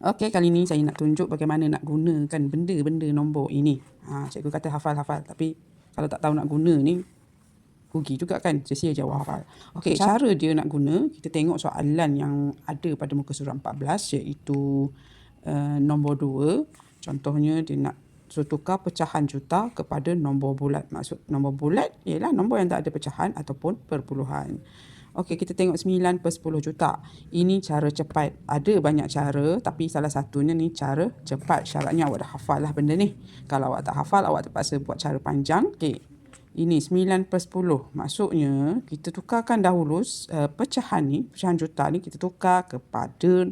Okey, kali ni saya nak tunjuk bagaimana nak gunakan benda-benda nombor ini. Ha, cikgu kata hafal-hafal tapi kalau tak tahu nak guna ni rugi juga kan. Sia-sia je awak hafal. Okey, cara dia nak guna, kita tengok soalan yang ada pada muka surat 14 iaitu uh, nombor 2. Contohnya dia nak suruh tukar pecahan juta kepada nombor bulat. Maksud nombor bulat ialah nombor yang tak ada pecahan ataupun perpuluhan. Okey, kita tengok 9 per 10 juta. Ini cara cepat. Ada banyak cara tapi salah satunya ni cara cepat. Syaratnya awak dah hafal lah benda ni. Kalau awak tak hafal, awak terpaksa buat cara panjang. Okey, ini 9 per 10. Maksudnya, kita tukarkan dahulu uh, pecahan ni, pecahan juta ni kita tukar kepada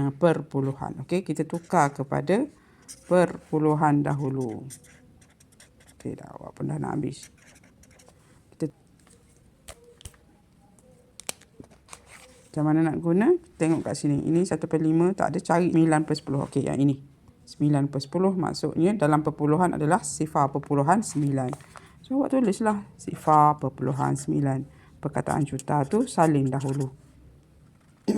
uh, perpuluhan. Okey, kita tukar kepada perpuluhan dahulu. Okey, dah awak pun dah nak habis. Macam mana nak guna? Tengok kat sini. Ini 1 per 5 tak ada. Cari 9 per 10. Okey, yang ini. 9 per 10 maksudnya dalam perpuluhan adalah sifar perpuluhan 9. So, awak tulislah sifar perpuluhan 9. Perkataan juta tu salin dahulu.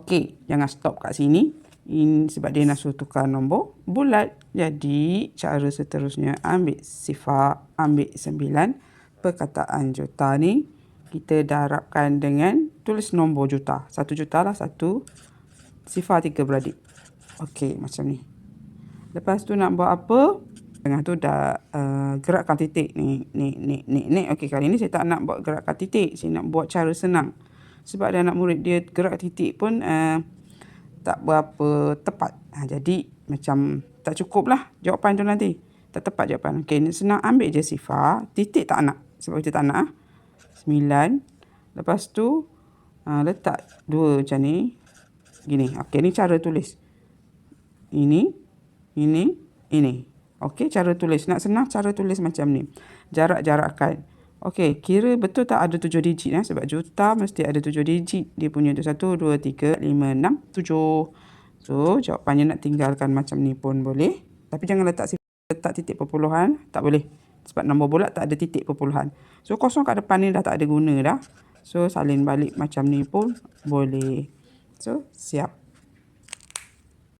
Okey, jangan stop kat sini. Ini sebab dia nak suruh tukar nombor bulat. Jadi, cara seterusnya ambil sifar, ambil 9. Perkataan juta ni kita darabkan dengan tulis nombor juta. Satu juta lah satu. Sifar tiga beradik. Okey macam ni. Lepas tu nak buat apa? Tengah tu dah uh, gerakkan titik ni. Ni, ni, ni, ni. Okey kali ni saya tak nak buat gerakkan titik. Saya nak buat cara senang. Sebab ada anak murid dia gerak titik pun uh, tak berapa tepat. Ha, jadi macam tak cukup lah jawapan tu nanti. Tak tepat jawapan. Okey senang ambil je sifar. Titik tak nak. Sebab kita tak nak. Ha? sembilan. Lepas tu uh, letak dua macam ni. Gini. Okey, ni cara tulis. Ini, ini, ini. Okey, cara tulis. Nak senang cara tulis macam ni. Jarak-jarakkan. Okey, kira betul tak ada tujuh digit eh? Sebab juta mesti ada tujuh digit. Dia punya tu satu, dua, tiga, lima, enam, tujuh. So, jawapannya nak tinggalkan macam ni pun boleh. Tapi jangan letak letak titik perpuluhan. Tak boleh. Sebab nombor bulat tak ada titik perpuluhan. So kosong kat depan ni dah tak ada guna dah. So salin balik macam ni pun boleh. So siap.